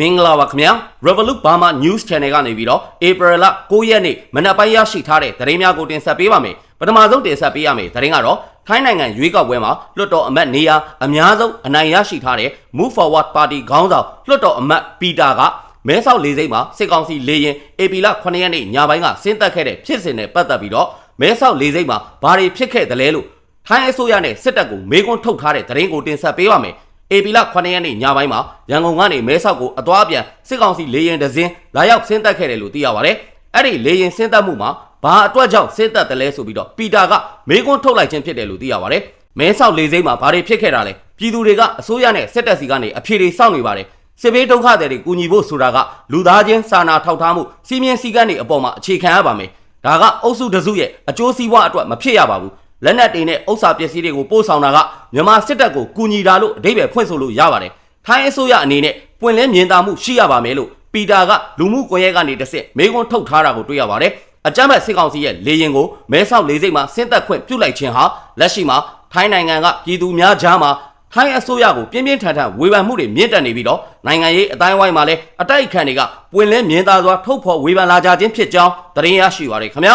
မင်္ဂလာပါခင်ဗျာ Revolut Burma News Channel ကနေပြီးတော့ April လ9ရက်နေ့မနက်ပိုင်းရရှိထားတဲ့သတင်းများကိုတင်ဆက်ပေးပါမယ်ပထမဆုံးတင်ဆက်ပေးရမယ်သတင်းကတော့ထိုင်းနိုင်ငံရွေးကောက်ပွဲမှာလွှတ်တော်အမတ်နေရာအများဆုံးအနိုင်ရရှိထားတဲ့ Move Forward Party ခေါင်းဆောင်လွှတ်တော်အမတ်ပီတာကမဲဆောက်လေးစိတ်မှာစစ်ကောင်စီလေရင် AP လ9ရက်နေ့ညပိုင်းကဆင်းသက်ခဲ့တဲ့ဖြစ်စဉ်နဲ့ပတ်သက်ပြီးတော့မဲဆောက်လေးစိတ်မှာဘာတွေဖြစ်ခဲ့သလဲလို့ထိုင်းအစိုးရနဲ့စစ်တပ်ကိုမေးခွန်းထုတ်ထားတဲ့သတင်းကိုတင်ဆက်ပေးပါမယ် AP လ9ရက်နေ့ညပိုင်းမှာရန်ကုန်ကနေမဲဆောက်ကိုအသွားပြန်စစ်ကောင်စီလေရင်တစင်းလာရောက်ဆင်းသက်ခဲ့တယ်လို့သိရပါတယ်။အဲ့ဒီလေရင်ဆင်းသက်မှုမှာဘာအတွက်ကြောင့်ဆင်းသက်တယ်လဲဆိုပြီးတော့ပီတာကမေးခွန်းထုတ်လိုက်ခြင်းဖြစ်တယ်လို့သိရပါတယ်။မဲဆောက်လေစိမ်းမှာဘာတွေဖြစ်ခဲ့တာလဲ။ပြည်သူတွေကအစိုးရနဲ့စစ်တပ်စီကနေအဖြေတွေစောင့်နေပါတယ်။စစ်ဘေးဒုက္ခတွေကူညီဖို့ဆိုတာကလူသားချင်းစာနာထောက်ထားမှုစီမင်းစည်းကမ်းတွေအပေါ်မှာအခြေခံရပါမယ်။ဒါကအုပ်စုတစုရဲ့အကျိုးစီးပွားအတွက်မဖြစ်ရပါဘူး။ လက်နက်တွေနဲ့ဥစ္စာပစ္စည်းတွေကိုပို့ဆောင်တာကမြန်မာစစ်တပ်ကိုကူညီတာလို့အဓိပ္ပာယ်ဖွင့်ဆိုလို့ရပါတယ်။ထိုင်းအစိုးရအနေနဲ့ပွင့်လင်းမြင်သာမှုရှိရပါမယ်လို့ပီတာကလူမှုကွန်ရက်ကနေတစ်ဆင့်မေးခွန်းထုတ်ထားတာကိုတွေ့ရပါတယ်။အကြမ်းဖက်စစ်ကောင်စီရဲ့လေရင်ကိုမဲဆောက်လေးစိတ်မှာဆင်းသက်ခွင့်ပြုလိုက်ခြင်းဟာလက်ရှိမှာထိုင်းနိုင်ငံကပြည်သူများကြားမှာထိုင်းအစိုးရကိုပြင်းပြင်းထန်ထန်ဝေဖန်မှုတွေမြင့်တက်နေပြီးတော့နိုင်ငံရေးအတိုင်းအဝိုင်းမှာလည်းအတိုက်အခံတွေကပွင့်လင်းမြင်သာစွာထုတ်ဖော်ဝေဖန်လာကြခြင်းဖြစ်ကြောင်းသတင်းရရှိပါရခင်ဗျာ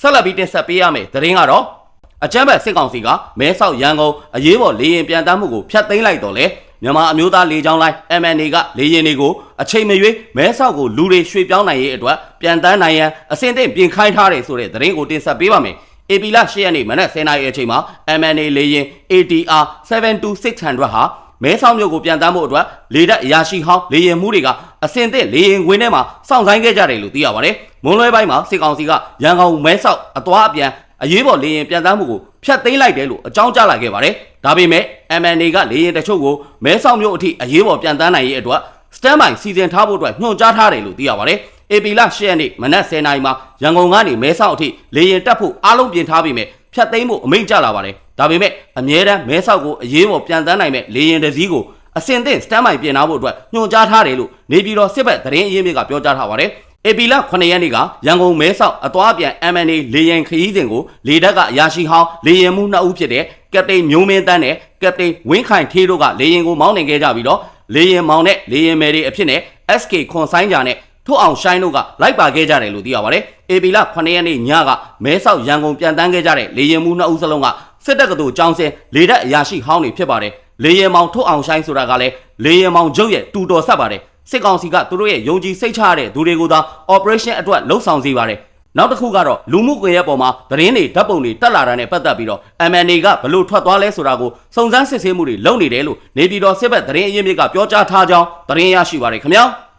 ဆက်လက်ပြီးတင်ဆက်ပေးရမယ်သတင်းကတော့အကြမ်းဖက်စစ်ကောင်စီကမဲဆောက်ရန်ကုန်အရေးပေါ်လေရင်ပြန်တမ်းမှုကိုဖျက်သိမ်းလိုက်တော့လေမြန်မာအမျိုးသားလေကြောင်းလိုင်း MNA ကလေရင်တွေကိုအချိန်မရွေးမဲဆောက်ကိုလူတွေရွှေ့ပြောင်းနိုင်ရေးအတွက်ပြန်တမ်းနိုင်ရန်အစင်သင့်ပြင်ခိုင်းထားတယ်ဆိုတဲ့သတင်းကိုတင်ဆက်ပေးပါမယ်။ AP လ10ရက်နေ့မနက်10:00နာရီအချိန်မှာ MNA လေရင် ATR 72600ဟာ မဲဆောက်မြို့ကိုပြန်တမ်းဖို့အတွက်လေတပ်အရာရှိဟောင်းလေရင်မှုတွေကအစင်သင့်လေရင်ခွင်းထဲမှာစောင့်ဆိုင်းခဲ့ကြတယ်လို့သိရပါတယ်။မွန်လွဲပိုင်းမှာစစ်ကောင်စီကရန်ကုန်မဲဆောက်အသွားအပြန်အရေးပေါ်လေရင်ပြန်တမ်းမှုကိုဖျက်သိမ်းလိုက်တယ်လို့အကြောင်းကြားလာခဲ့ပါတယ်။ဒါပေမဲ့ MNA ကလေရင်တချို့ကိုမဲဆောက်မြို့အထိအရေးပေါ်ပြန်တမ်းနိုင်ရေးအတွက် standby စီစဉ်ထားဖို့အတွက်ညွှန်ကြားထားတယ်လို့သိရပါတယ်။ AP လ10ရက်နေ့မနက်10:00နာရီမှာရန်ကုန်ကနေမဲဆောက်အထိလေရင်တက်ဖို့အားလုံးပြင်ထားပြီးမြဲ ဖျက်သိမ်းဖို့အမိန့်ကျလာပါတယ်။ဒါပေမဲ့အမြဲတမ်းမဲဆောက်ကိုအရေးပေါ်ပြန်တမ်းနိုင်မဲ့လေရင်တစ်စီးကိုအစင်သင့် standby ပြင်ထားဖို့အတွက်ညွှန်ကြားထားတယ်လို့နေပြည်တော်စစ်ဘက်သတင်းအရင်းမြစ်ကပြောကြားထားပါတယ်။ AP လ9ရက်နေ့ကရန်ကုန်မဲဆောက်အသွားပြန် MNA လေရင်ခရီးစဉ်ကိုလေတပ်ကအရာရှိဟောင်းလေရင်မှုနှစ်ဦးဖြစ်တဲ့ကပတိန်မျိုးမင်းတန်းနဲ့ကပတိန်ဝင်းခိုင်ထေးတို့ကလေရင်ကိုမောင်းနှင်ခဲ့ကြပြီးတော့လေရင်မောင်းနဲ့လေရင်မယ်တွေအဖြစ်နဲ့ SK ခွန်ဆိုင်ကြနဲ့ထို့အောင်ရှိုင်းတို့ကလိုက်ပါခဲ့ကြတယ်လို့သိရပါတယ်။ AP လ9ရက်နေ့ညက မဲဆောက်ရန်ကုန်ပြန်တန်းခဲ့ကြတဲ့လေရင်မှုနှစ်ဦးစလုံးကစစ်တပ်ကတူចောင်းစင်လေတပ်အရာရှိဟောင်းတွေဖြစ်ပါတယ်။လေရင်မောင်ထို့အောင်ရှိုင်းဆိုတာကလည်းလေရင်မောင်ကျုပ်ရဲ့တူတော်ဆက်ပါတယ်။စစ်ကောင်စီကသူတို့ရဲ့ယုံကြည်စိတ်ချရတဲ့သူတွေကိုသာ operation အတွက်လှုပ်ဆောင်စေပါတယ်။နောက်တစ်ခုကတော့လူမှုကွန်ရက်ပေါ်မှာသတင်းတွေဓာတ်ပုံတွေတက်လာတာနဲ့ပတ်သက်ပြီးတော့ MNA ကဘလို့ထွက်သွားလဲဆိုတာကိုစုံစမ်းစစ်ဆေးမှုတွေလုပ်နေတယ်လို့နေပြည်တော်စစ်ဘက်သတင်းအရင်းမြစ်ကပြောကြားထားကြောင်းသတင်းရရှိပါတယ်ခင်ဗျာ။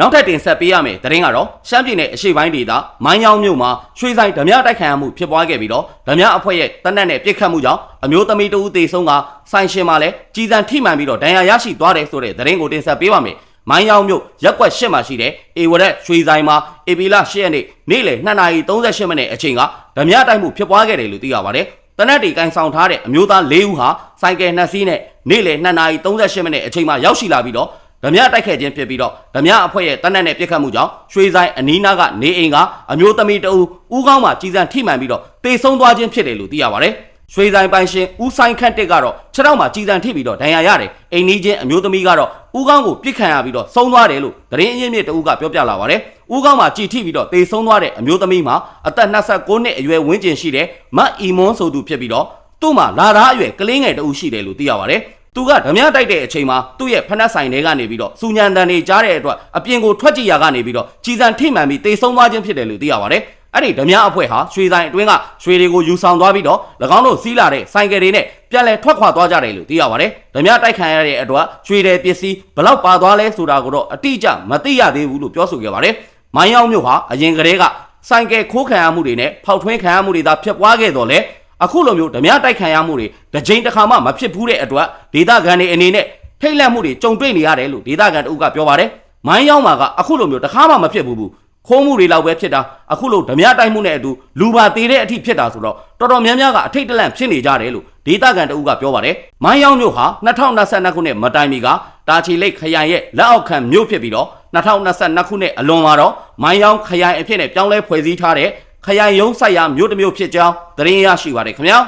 နောက်ထပ်တင်ဆက်ပေးရမယ်သတင်းကတော့ရှမ်းပြည်နယ်အရှေ့ပိုင်းဒေသမိုင်းယောင်းမြို့မှာရွှေဆိုင်ဓမြတိုက်ခိုက်မှုဖြစ်ပွားခဲ့ပြီးတော့ဓမြအဖွဲ့ရဲ့တနက်နဲ့ပြစ်ခတ်မှုကြောင့်အမျိုးသမီးတဦးသေဆုံးကဆိုင်ရှင်မှာလည်းကြီးစံထိမှန်ပြီးတော့ဒဏ်ရာရရှိသွားတယ်ဆိုတဲ့သတင်းကိုတင်ဆက်ပေးပါမယ်။မိုင်းယောင်းမြို့ရက်ကွက်၈မှာရှိတဲ့အေဝရက်ရွှေဆိုင်မှာအေပီလာ၈ရက်နေ့နေ့လယ်2:38မိနစ်အချိန်ကဓမြတိုက်မှုဖြစ်ပွားခဲ့တယ်လို့သိရပါတယ်။တနက်တီကန်ဆောင်ထားတဲ့အမျိုးသား၄ဦးဟာစိုက်ကယ်နှစ်စီးနဲ့နေ့လယ်2:38မိနစ်အချိန်မှာရောက်ရှိလာပြီးတော့ ဓမြတိုက်ခဲ့ခြင်းဖြစ်ပြီးတော့ဓမြအဖွဲ့ရဲ့တနက်နဲ့ပြစ်ခတ်မှုကြောင့်ရွှေဆိုင်အနီးနားကနေအိမ်ကအမျိုးသမီးတအူဦးကောင်းမှာကြီးစံထိမှန်ပြီးတော့တေဆုံးသွားခြင်းဖြစ်တယ်လို့သိရပါတယ်ရွှေဆိုင်ပိုင်ရှင်ဦးဆိုင်ခန့်တက်ကတော့ခြေထောက်မှာကြီးစံထိပြီးတော့ဒဏ်ရာရတယ်အိမ်နီးချင်းအမျိုးသမီးကတော့ဦးကောင်းကိုပြစ်ခံရပြီးတော့ဆုံးသွားတယ်လို့သတင်းအရင်းမြစ်တအူကပြောပြလာပါတယ်ဦးကောင်းမှာကြည်ထိပြီးတော့တေဆုံးသွားတဲ့အမျိုးသမီးမှာအသက်26နှစ်အရွယ်ဝန်းကျင်ရှိတဲ့မတ်အီမွန်ဆိုသူဖြစ်ပြီးတော့သူ့မှာလာသားအရွယ်ကလေးငယ်တအူရှိတယ်လို့သိရပါတယ် သူကဓမြတိုက်တဲ့အချိန်မှာသူ့ရဲ့ဖက်နှက်ဆိုင်တွေကနေပြီးတော့စူညံတန်တွေကြားတဲ့အတွက်အပြင်ကိုထွက်ကြည့်ရကနေပြီးတော့ကြီးစံထိမှန်ပြီးတေဆုံးသွားခြင်းဖြစ်တယ်လို့သိရပါတယ်။အဲ့ဒီဓမြအဖွဲ့ဟာရွှေဆိုင်အတွင်းကရွှေတွေကိုယူဆောင်သွားပြီးတော့၎င်းတို့စီးလာတဲ့ဆိုင်ကယ်တွေနဲ့ပြန်လည်ထွက်ခွာသွားကြတယ်လို့သိရပါတယ်။ဓမြတိုက်ခံရတဲ့အတွက်ရွှေတဲ့ပစ္စည်းဘလောက်ပါသွားလဲဆိုတာကိုတော့အတိအကျမသိရသေးဘူးလို့ပြောဆိုခဲ့ပါတယ်။မိုင်းရောက်မြို့ဟာအရင်ကတည်းကဆိုင်ကယ်ခိုးခံရမှုတွေနဲ့ဖောက်ထွင်းခံရမှုတွေသာဖြစ်ပွားခဲ့တော့လေ အခုလိုမျိုးဓမြတိုက်ခံရမှုတွေတစ်ကြိမ်တစ်ခါမှမဖြစ်ဘူးတဲ့အတွက်ဒေသခံတွေအနေနဲ့ထိတ်လန့်မှုတွေကြုံတွေ့နေရတယ်လို့ဒေသခံတအုပ်ကပြောပါတယ်။မိုင်းရောက်မှာကအခုလိုမျိုးတစ်ခါမှမဖြစ်ဘူးဘူးခိုးမှုတွေလောက်ပဲဖြစ်တာအခုလိုဓမြတိုက်မှုနဲ့အတူလူပါသေးတဲ့အထိဖြစ်တာဆိုတော့တော်တော်များများကအထိတ်တလန့်ဖြစ်နေကြတယ်လို့ဒေသခံတအုပ်ကပြောပါတယ်။မိုင်းရောက်မြို့ဟာ2022ခုနှစ်မတိုင်မီကတာချီလိတ်ခရိုင်ရဲ့လက်အောက်ခံမြို့ဖြစ်ပြီးတော့2022ခုနှစ်အလွန်မှာတော့မိုင်းရောက်ခရိုင်အဖြစ်နဲ့ပြောင်းလဲဖွဲ့စည်းထားတဲ့ ခရိုင်ရုံးဆိုင်ရာမြို့တစ်မြို့ဖြစ်ကြောင်းသတင်းရရှိပါတယ်ခင်ဗျာ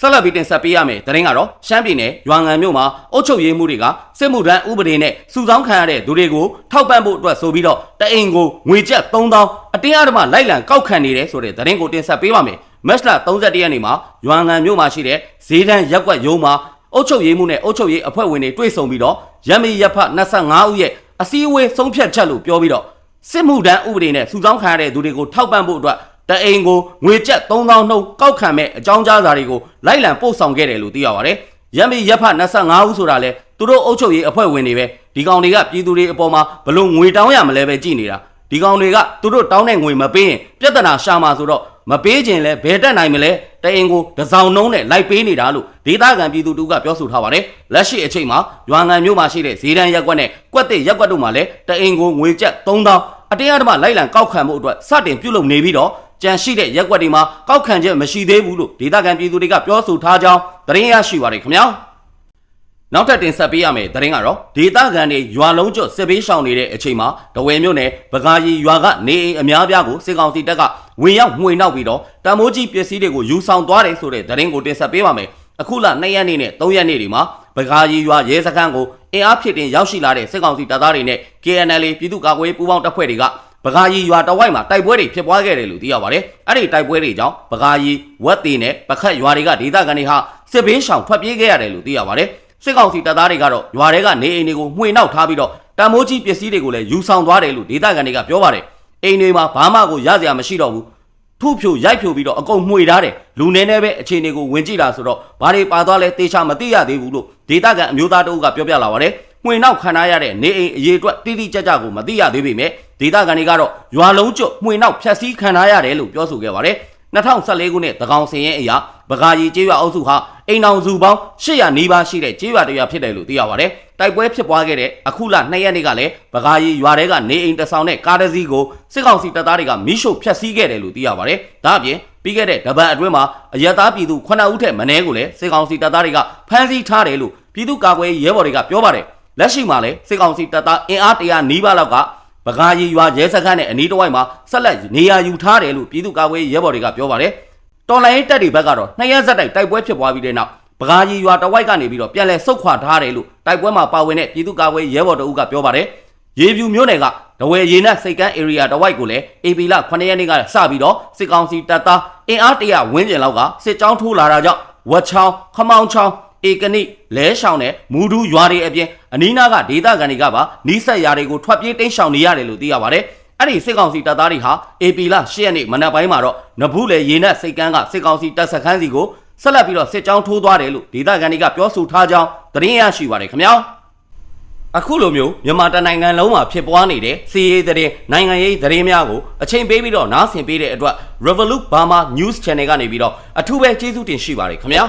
ဆက်လက်ပြီးတင်ဆက်ပေးရမယ်သတင်းကတော့ရှမ်းပြည်နယ်ရွာငံမြို့မှာအုပ်ချုပ်ရေးမှုတွေကစစ်မှုထမ်းဥပဒေနဲ့စုဆောင်းခံရတဲ့သူတွေကိုထောက်ပံ့ဖို့အတွက်ဆိုပြီးတော့တအိမ်ကိုငွေကျပ်3000အတင်းအဓမ္မလိုက်လံကောက်ခံနေတယ်ဆိုတဲ့သတင်းကိုတင်ဆက်ပေးပါမယ်မက်လ31ရက်နေ့မှာရွာငံမြို့မှာရှိတဲ့ဈေးတန်းရက်ကွက်ရုံးမှာအုပ်ချုပ်ရေးမှုနဲ့အုပ်ချုပ်ရေးအဖွဲ့ဝင်တွေတွေ့ဆုံပြီးတော့ရမီရဖ25ဦးရဲ့အစည်းအဝေးဆုံးဖြတ်ချက်လို့ပြောပြီးတော့ စစ်မှုထမ်းဥပဒေနဲ့စုဆောင်းခံရတဲ့သူတွေကိုထောက်ပံ့ဖို့အတွက်တအိမ်ကိုငွေကျပ်3000နှုန်းကောက်ခံမဲ့အကြောင်းကြားစာတွေကိုလိုက်လံပို့ဆောင်ခဲ့တယ်လို့သိရပါတယ်။ရမ်မီရက်ဖ25ဦးဆိုတာလဲသူတို့အုပ်ချုပ်ရေးအဖွဲ့ဝင်တွေပဲဒီကောင်တွေကပြည်သူတွေအပေါ်မှာဘလို့ငွေတောင်းရမလဲပဲကြည်နေတာဒီကောင်တွေကသူတို့တောင်းတဲ့ငွေမပေးရင်ပြဿနာရှာမှာဆိုတော့မပေးခြင်းလဲဘယ်တက်နိုင်မလဲတအိမ်ကိုဒဇောင်နှုံးနဲ့လိုက်ပေးနေတာလို့ဒေသခံပြည်သူတူကပြောဆိုထားပါတယ်လက်ရှိအချိန်မှာရွာငံမြို့မှာရှိတဲ့ဈေးတန်းရက်ကွက်နဲ့ကွက်တဲ့ရက်ကွက်တို့မှာလည်းတအိမ်ကိုငွေကျပ်3000 အတင်းအဓမ္မလိုက်လံကောက်ခံမှုအတွက်စတင်ပြုလုပ်နေပြီးတော့ကြန့်ရှိတဲ့ရက်ကွက်တွေမှာကောက်ခံချက်မရှိသေးဘူးလို့ဒေသခံပြည်သူတွေကပြောဆိုထားကြောင်းသတင်းရရှိပါတယ်ခင်ဗျာနောက်ထပ်တင်ဆက်ပေးရမယ်သတင်းကတော့ဒေသခံတွေရွာလုံးကျွတ်စစ်ဘေးရှောင်နေတဲ့အချိန်မှာတဝယ်မြို့နယ်ပကာကြီးရွာကနေအိမ်အများပြားကိုစစ်ကောင်စီတပ်ကဝင်ရောက်မှွေနှောက်ပြီးတော့တံမိုးကြီးပစ္စည်းတွေကိုယူဆောင်သွားတယ်ဆိုတဲ့သတင်းကိုတင်ဆက်ပေးပါမယ်အခုလ2ရက်နေ့နဲ့3ရက်နေ့တွေမှာပကာကြီးရွာရဲစခန်းကို အင်အားဖြစ်တင်ရောက်ရှိလာတဲ့စစ်ကောင်စီတပ်သားတွေနဲ့ KNL ပြည်သူ့ကာကွယ်ရေးပူးပေါင်းတပ်ဖွဲ့တွေကပကာကြီးရွာတဝိုက်မှာတိုက်ပွဲတွေဖြစ်ပွားခဲ့တယ်လို့သိရပါတယ်။အဲ့ဒီတိုက်ပွဲတွေကြောင့်ပကာကြီးဝက်သေးနဲ့ပခတ်ရွာတွေကဒေသခံတွေဟာစစ်ဘေးရှောင်ထွက်ပြေးခဲ့ရတယ်လို့သိရပါတယ်။စစ်ကောင်စီတပ်သားတွေကတော့ရွာတွေကနေအိမ်တွေကိုမှွေနှောက်ထားပြီးတော့တံမိုးကြီးပစ္စည်းတွေကိုလည်းယူဆောင်သွားတယ်လို့ဒေသခံတွေကပြောပါတယ်။အိမ်တွေမှာဘာမှကိုရစရာမရှိတော့ဘူး။ ထုဖြိုရိုက်ဖြိုပြီးတော့အကုန်မှွေထားတယ်လူနေနေပဲအခြေအနေကိုဝင်ကြည့်တာဆိုတော့ဘာတွေပါသွားလဲတေချာမသိရသေးဘူးလို့ဒေသခံအမျိုးသားတို့ကပြောပြလာပါတယ်မှွေနောက်ခံထားရတဲ့နေအိမ်အရေးအတွက်တိတိကျကျကိုမသိရသေးပေမဲ့ဒေသခံတွေကတော့ရွာလုံးကျွတ်မှွေနောက်ဖြတ်စည်းခံထားရတယ်လို့ပြောဆိုခဲ့ပါတယ်2014ခုနှစ်သကောင်စင်ရဲ့အရာပကာကြီးကျေးရွာအုပ်စုဟာအိမ်အောင်စုပေါင်း800နီးပါးရှိတဲ့ကျေးရွာတရွာဖြစ်တယ်လို့သိရပါတယ် တိုက်ပွဲဖြစ်ပွားခဲ့တဲ့အခုလ2ရက်နေ့ကလည်းပကာကြီးရွာထဲကနေအိမ်တဆောင်နဲ့ကားတစ်စီးကိုစစ်ကောင်စီတပ်သားတွေကမိရှို့ဖျက်ဆီးခဲ့တယ်လို့သိရပါတယ်ဒါအပြင်ပြီးခဲ့တဲ့တပတ်အတွင်းမှာအရသားပြည်သူ9ဦးထက်မနည်းကိုလည်းစစ်ကောင်စီတပ်သားတွေကဖမ်းဆီးထားတယ်လို့ပြည်သူ့ကာကွယ်ရေးရဲဘော်တွေကပြောပါတယ်လက်ရှိမှာလည်းစစ်ကောင်စီတပ်သားအင်အားတရာနီးပါးလောက်ကပကာကြီးရွာရဲစခန်းနဲ့အနီးတစ်ဝိုက်မှာဆက်လက်နေရာယူထားတယ်လို့ပြည်သူ့ကာကွယ်ရေးရဲဘော်တွေကပြောပါတယ်တော်လိုင်းရေးတပ်တွေဘက်ကတော့နှစ်ရက်ဆက်တိုက်တိုက်ပွဲဖြစ်ပွားပြီးတဲ့နောက်ပကာကြီးရွာတဝိုက်ကနေပြီးတော့ပြန်လည်ဆုတ်ခွာထားတယ်လို့ တိုက်ပွဲမှာပါဝင်တဲ့ပြည်သူ့ကာကွယ်ရေးရဲဘော်တို့ကပြောပါတယ်ရေပြူမျိုးနယ်ကဒဝယ်ရေနက်စိတ်ကန်း area တဝိုက်ကိုလည်း AP လ9ရက်နေ့ကစပြီးတော့စစ်ကောင်စီတပ်သားအင်အားတရဝန်းကျင်လောက်ကစစ်ကြောင်းထိုးလာတာကြောင့်ဝက်ချောင်းခမောင်းချောင်းဧကနိလဲရှောင်းနဲ့မူဒူးရွာတွေအပြင်အနီးနားကဒေသခံတွေကပါနီးစက်ရွာတွေကိုထွက်ပြေးတိမ်းရှောင်နေရတယ်လို့သိရပါတယ်အဲ့ဒီစစ်ကောင်စီတပ်သားတွေဟာ AP လ10ရက်နေ့မနက်ပိုင်းမှာတော့နဘူးလေရေနက်စိတ်ကန်းကစစ်ကောင်စီတပ်စခန်းစီကို ဆက်လက်ပြီးတော့စစ်ကြောင်းထိုးသွားတယ်လို့ဒေသခံတွေကပြောဆိုထားကြောင်းသတင်းရရှိပါတယ်ခင်ဗျာအခုလိုမျိုးမြန်မာတနိုင်ငံလုံးမှာဖြစ်ပွားနေတဲ့စီးရေးသတင်းနိုင်ငံရေးသတင်းများကိုအချိန်ပေးပြီးတော့နားဆင်ပေးတဲ့အတွက် Revolut Burma News Channel ကနေပြီးတော့အထူးပဲကျေးဇူးတင်ရှိပါတယ်ခင်ဗျာ